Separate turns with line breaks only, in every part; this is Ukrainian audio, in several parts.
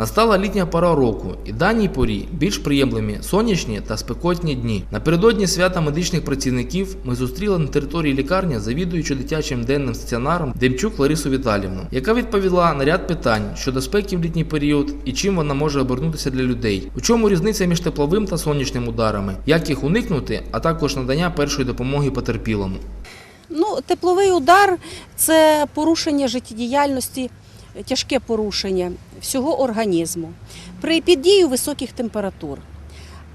Настала літня пора року, і даній порі більш приємлемі сонячні та спекотні дні. Напередодні свята медичних працівників ми зустріли на території лікарні завідуючу дитячим денним стаціонаром Демчук Ларису Віталівну, яка відповіла на ряд питань щодо спеки в літній період і чим вона може обернутися для людей. У чому різниця між тепловим та сонячним ударами, як їх уникнути, а також надання першої допомоги потерпілому.
Ну, тепловий удар це порушення життєдіяльності, тяжке порушення всього організму при піддію високих температур.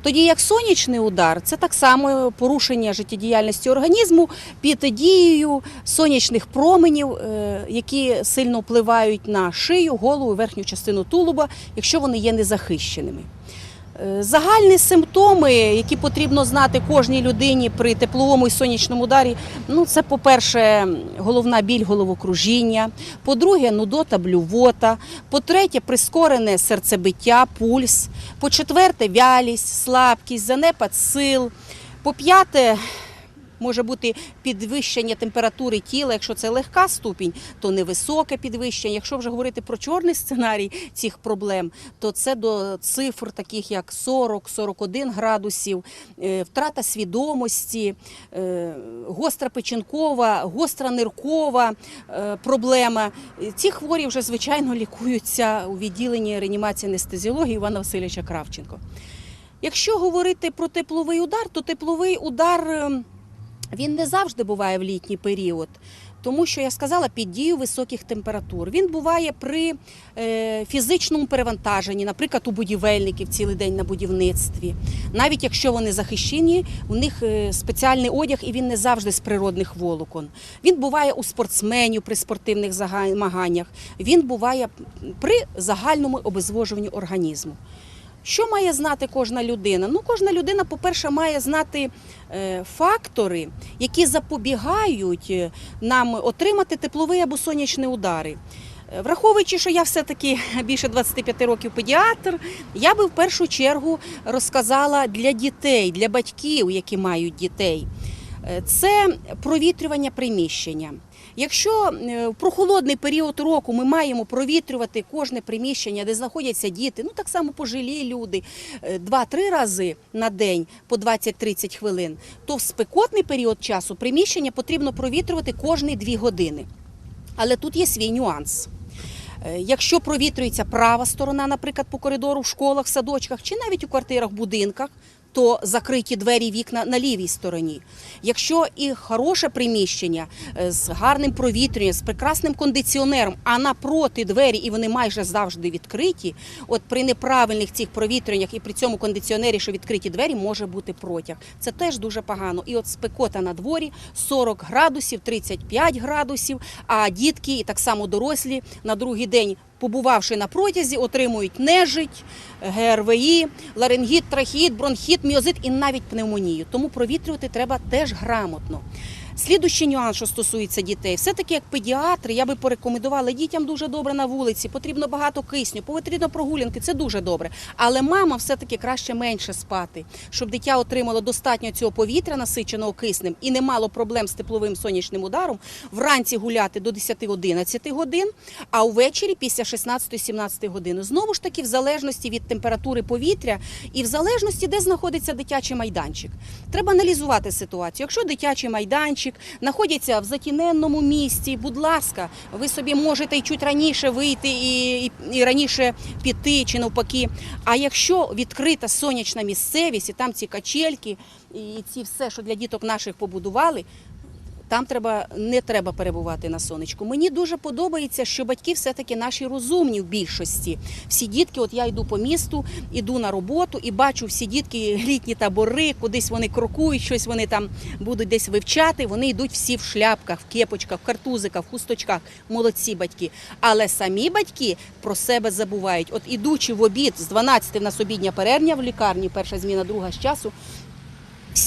Тоді як сонячний удар це так само порушення життєдіяльності організму під дією сонячних променів, е, які сильно впливають на шию, голову, верхню частину тулуба, якщо вони є незахищеними. Загальні симптоми, які потрібно знати кожній людині при тепловому і сонячному ударі, ну це, по-перше, головна біль головокружіння, по-друге, нудота, блювота, по-третє, прискорене серцебиття, пульс, по-четверте, вялість, слабкість, занепад сил, по-п'яте, може бути підвищення температури тіла. Якщо це легка ступінь, то невисоке підвищення. Якщо вже говорити про чорний сценарій цих проблем, то це до цифр таких як 40-41 градусів, е, втрата свідомості, е, гостра печінкова, гостра ниркова е, проблема. Ці хворі вже звичайно лікуються у відділенні реанімації анестезіології Івана Васильовича Кравченко. Якщо говорити про тепловий удар, то тепловий удар е, він не завжди буває в літній період. Тому що я сказала під дією високих температур. Він буває при е, фізичному перевантаженні, наприклад, у будівельників цілий день на будівництві. Навіть якщо вони захищені, у них е, спеціальний одяг і він не завжди з природних волокон. Він буває у спортсменів при спортивних змаганнях. Він буває при загальному обезвожуванні організму. Що має знати кожна людина? Ну, кожна людина, по-перше, має знати е, фактори, які запобігають е, нам отримати тепловий або сонячні удари. Е, Враховуючи, що я все-таки більше 25 років педіатр, я би в першу чергу розказала для дітей, для батьків, які мають дітей. Це провітрювання приміщення. Якщо е, в прохолодний період року ми маємо провітрювати кожне приміщення, де знаходяться діти, ну так само пожилі люди, е, 2-3 рази на день по 20-30 хвилин, то в спекотний період часу приміщення потрібно провітрювати кожні 2 години. Але тут є свій нюанс. Е, Якщо провітрюється права сторона, наприклад, по коридору в школах, садочках чи навіть у квартирах, будинках, то закриті двері, вікна на лівій стороні. Якщо і хороше приміщення е, з гарним провітрюванням, з прекрасним кондиціонером, а напроти двері, і вони майже завжди відкриті, от при неправильних цих провітрюваннях і при цьому кондиціонері, що відкриті двері, може бути протяг. Це теж дуже погано. І от спекота на дворі 40 градусів, 35 градусів, а дітки і так само дорослі на другий день побувавши на протязі, отримують нежить, ГРВІ, ларингіт, трахіт, бронхіт, міозит і навіть пневмонію. Тому провітрювати треба теж грамотно. Слідущий нюанс, що стосується дітей, все-таки як педіатри, я би порекомендувала дітям дуже добре на вулиці, потрібно багато кисню, потрібно прогулянки, це дуже добре. Але мама все-таки краще менше спати, щоб дитя отримало достатньо цього повітря, насиченого киснем, і не мало проблем з тепловим сонячним ударом. Вранці гуляти до 10-11 годин, а увечері після 16-17 години. Знову ж таки, в залежності від температури повітря і в залежності, де знаходиться дитячий майданчик. Треба аналізувати ситуацію. Якщо дитячий майданчик знаходиться в затіненному місці, будь ласка, ви собі можете й чуть раніше вийти і, і, і раніше піти чи навпаки. А якщо відкрита сонячна місцевість, і там ці качельки, і ці все, що для діток наших побудували. Там треба не треба перебувати на сонечку. Мені дуже подобається, що батьки все-таки наші розумні в більшості. Всі дітки, от я йду по місту, іду на роботу і бачу всі дітки, літні табори, кудись вони крокують, щось вони там будуть десь вивчати. Вони йдуть всі в шляпках, в кепочках, в картузиках, в хусточках. Молодці батьки. Але самі батьки про себе забувають. От ідучи в обід з 12 в нас обідня перервня в лікарні, перша зміна, друга з часу.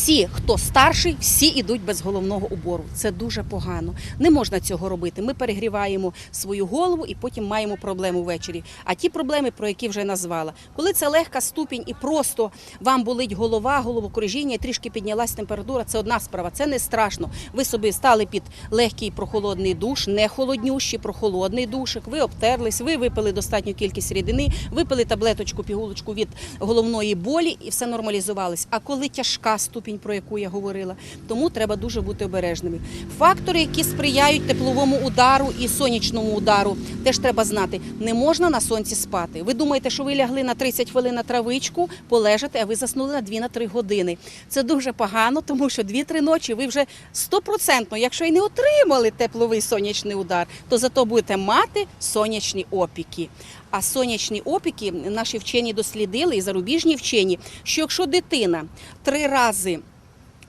Всі хто старший, всі йдуть без головного убору. Це дуже погано. Не можна цього робити. Ми перегріваємо свою голову і потім маємо проблему ввечері. А ті проблеми, про які вже назвала, коли це легка ступінь і просто вам болить голова, головокружіння, і трішки піднялась температура, це одна справа. Це не страшно. Ви собі стали під легкий прохолодний душ, не холоднющий, прохолодний душик. Ви обтерлись, ви випили достатню кількість рідини, випили таблеточку, пігулочку від головної болі, і все нормалізувалось. А коли тяжка ступінь, про яку я говорила, тому треба дуже бути обережними. Фактори, які сприяють тепловому удару і сонячному удару, теж треба знати. Не можна на сонці спати. Ви думаєте, що ви лягли на 30 хвилин на травичку, полежите, а ви заснули на 2-3 години. Це дуже погано, тому що 2-3 ночі ви вже стопроцентно, якщо і не отримали тепловий сонячний удар, то зато будете мати сонячні опіки. А сонячні опіки наші вчені дослідили і зарубіжні вчені, що якщо дитина три рази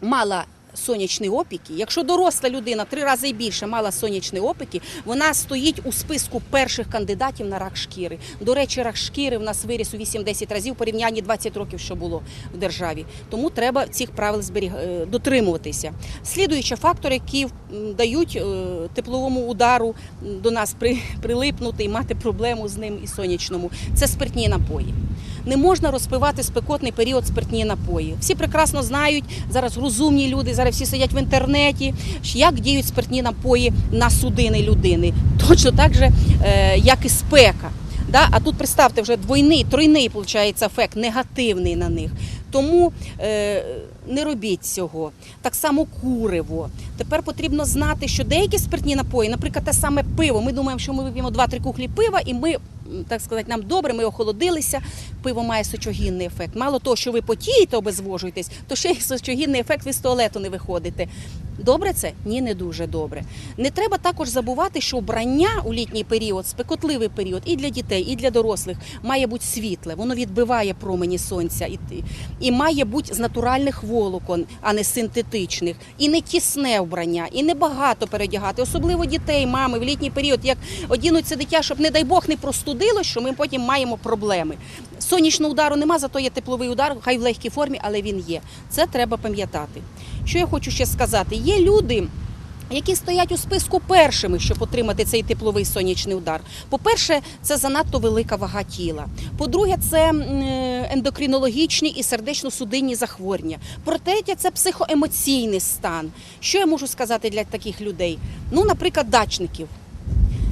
мала сонячні опіки, якщо доросла людина три рази і більше мала сонячні опіки, вона стоїть у списку перших кандидатів на рак шкіри. До речі, рак шкіри в нас виріс у 8-10 разів в порівнянні 20 років, що було в державі. Тому треба цих правил зберіг... е, дотримуватися. Слідуючі фактори, які дають е, тепловому удару до нас при... прилипнути і мати проблему з ним і сонячному, це спиртні напої. Не можна розпивати спекотний період спиртні напої. Всі прекрасно знають зараз розумні люди, зараз всі сидять в інтернеті, як діють спиртні напої на судини людини. Точно так же, е, як і спека. Да? А тут представте вже двойний, тройний виходить, ефект негативний на них. Тому е, не робіть цього. Так само куриво. Тепер потрібно знати, що деякі спиртні напої, наприклад, те саме пиво. Ми думаємо, що ми вип'ємо 2-3 кухлі пива, і ми, так сказати, нам добре, ми охолодилися. Пиво має сочогінний ефект. Мало того, що ви потієте, обезвожуєтесь, то ще й сочогінний ефект, ви з туалету не виходите. Добре це? Ні, не дуже добре. Не треба також забувати, що вбрання у літній період, спекотливий період і для дітей, і для дорослих має бути світле. Воно відбиває промені сонця і, і має бути з натуральних волокон, а не синтетичних. І не тісне вбрання, і не багато передягати, особливо дітей, мами в літній період, як одінуться дитя, щоб, не дай Бог, не простудилось, що ми потім маємо проблеми. Сонячного удару нема, зато є тепловий удар, хай в легкій формі, але він є. Це треба пам'ятати. Що я хочу ще сказати? Є люди. Які стоять у списку першими, щоб отримати цей тепловий сонячний удар. По-перше, це занадто велика вага тіла. По-друге, це е, ендокринологічні і сердечно-судинні захворювання. По-третє, це психоемоційний стан. Що я можу сказати для таких людей? Ну, наприклад, дачників.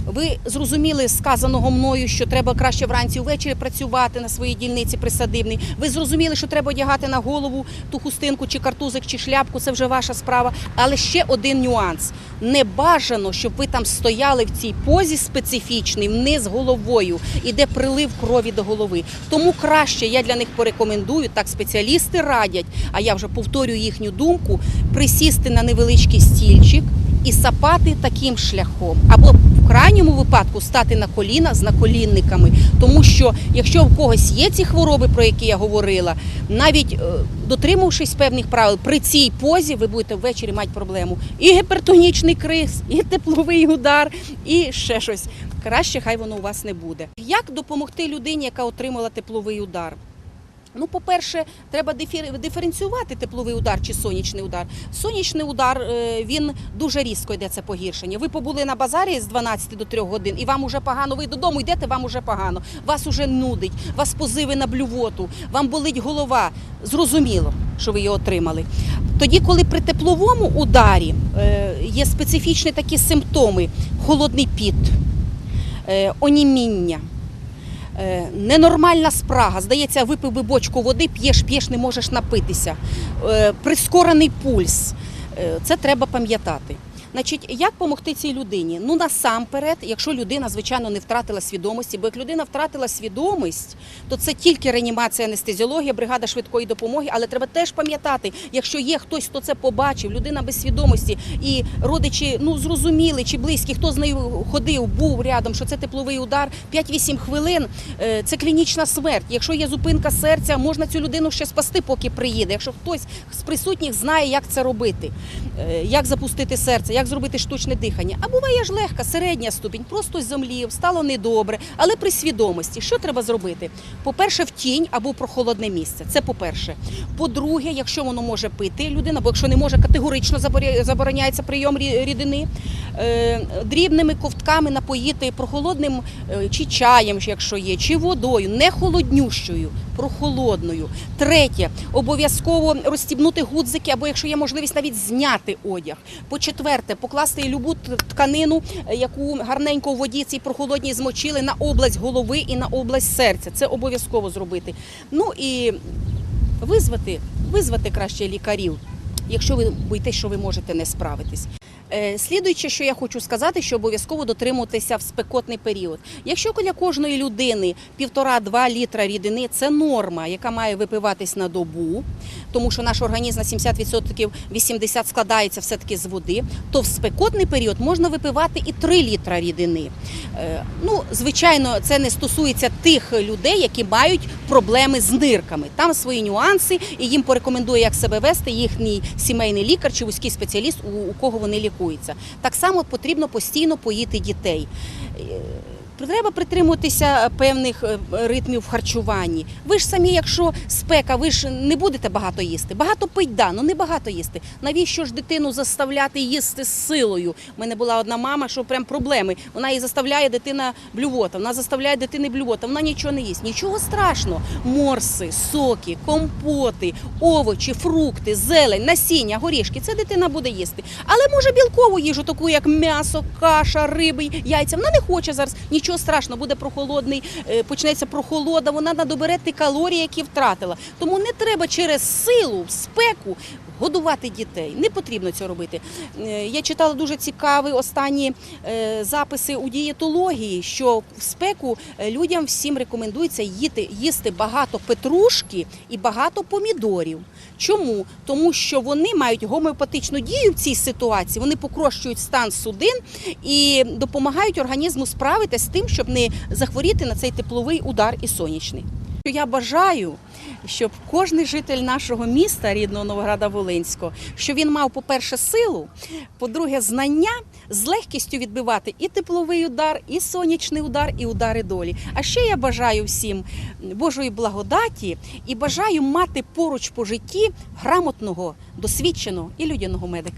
Ви зрозуміли сказаного мною, що треба краще вранці ввечері працювати на своїй дільниці присадибній. Ви зрозуміли, що треба одягати на голову ту хустинку, чи картузик, чи шляпку. Це вже ваша справа. Але ще один нюанс: не бажано, щоб ви там стояли в цій позі специфічній, вниз головою, іде прилив крові до голови. Тому краще я для них порекомендую, так спеціалісти радять. А я вже повторюю їхню думку: присісти на невеличкий стільчик і сапати таким шляхом, або в крайньому випадку стати на коліна з наколінниками. Тому що якщо в когось є ці хвороби, про які я говорила, навіть е, дотримавшись певних правил, при цій позі ви будете ввечері мати проблему. І гіпертонічний криз, і тепловий удар, і ще щось. Краще хай воно у вас не буде. Як допомогти людині, яка отримала тепловий удар? Ну, по-перше, треба диференціювати тепловий удар чи сонячний удар. Сонячний удар е, він дуже різко йде це погіршення. Ви побули на базарі з 12 до 3 годин, і вам уже погано. Ви додому йдете, вам уже погано. Вас уже нудить, вас позиви на блювоту, вам болить голова. Зрозуміло, що ви його отримали. Тоді, коли при тепловому ударі е, є специфічні такі симптоми: холодний піт, е, оніміння. Е, Ненормальна спрага. Здається, випив би бочку води, п'єш, п'єш, не можеш напитися. Е, Прискорений пульс. Е, Це треба пам'ятати. Значить, як допомогти цій людині? Ну насамперед, якщо людина, звичайно, не втратила свідомості, бо як людина втратила свідомість, то це тільки реанімація, анестезіологія, бригада швидкої допомоги. Але треба теж пам'ятати, якщо є хтось, хто це побачив, людина без свідомості, і родичі ну зрозуміли чи близькі, хто з нею ходив, був рядом, що це тепловий удар, 5-8 хвилин е, це клінічна смерть. Якщо є зупинка серця, можна цю людину ще спасти, поки приїде. Якщо хтось з присутніх знає, як це робити, е, як запустити серце, як зробити штучне дихання. А буває ж легка, середня ступінь, просто зомлів, стало недобре, але при свідомості. Що треба зробити? По-перше, в тінь або в прохолодне місце. Це по-перше. По-друге, якщо воно може пити людина, бо якщо не може, категорично забороняється прийом рідини. Е, дрібними ковтками напоїти прохолодним е, чи чаєм, якщо є, чи водою, не холоднющою, прохолодною. Третє, обов'язково розстібнути гудзики, або якщо є можливість, навіть зняти одяг. По-четверте, покласти любу тканину, е, яку гарненько у воді цій прохолодній змочили на область голови і на область серця. Це обов'язково зробити. Ну і визвати, визвати краще лікарів, якщо ви боїтесь, що ви можете не справитись. Е, Слідуюче, що я хочу сказати, що обов'язково дотримуватися в спекотний період. Якщо для кожної людини півтора-два літра рідини це норма, яка має випиватись на добу, тому що наш організм на 70% 80 складається все-таки з води, то в спекотний період можна випивати і 3 літра рідини. Е, Ну, звичайно, це не стосується тих людей, які мають проблеми з нирками. Там свої нюанси, і їм порекомендує, як себе вести їхній сімейний лікар чи вузький спеціаліст, у, кого вони лікуються. Так само потрібно постійно поїти дітей. Е, Треба притримуватися певних е, ритмів в харчуванні. Ви ж самі, якщо спека, ви ж не будете багато їсти. Багато пить, да, ну не багато їсти. Навіщо ж дитину заставляти їсти з силою? У мене була одна мама, що прям проблеми. Вона її заставляє дитина блювота, вона заставляє дитини блювота, вона нічого не їсть. Нічого страшного. Морси, соки, компоти, овочі, фрукти, зелень, насіння, горішки. Це дитина буде їсти. Але може білкову їжу, таку як м'ясо, каша, риби, яйця. Вона не хоче зараз. Нічого страшного, буде прохолодний, е, почнеться прохолода, вона надобере ті калорії, які втратила. Тому не треба через силу, спеку годувати дітей. Не потрібно цього робити. Е, Я читала дуже цікаві останні е, записи у дієтології, що в спеку е, людям всім рекомендується їти, їсти багато петрушки і багато помідорів. Чому? Тому що вони мають гомеопатичну дію в цій ситуації, вони покращують стан судин і допомагають організму справитися з тим, щоб не захворіти на цей тепловий удар і сонячний. Я бажаю, щоб кожен житель нашого міста, рідного Новограда Волинського, що він мав, по-перше, силу, по-друге, знання з легкістю відбивати і тепловий удар, і сонячний удар, і удари долі. А ще я бажаю всім Божої благодаті і бажаю мати поруч по житті грамотного, досвідченого і людяного медика.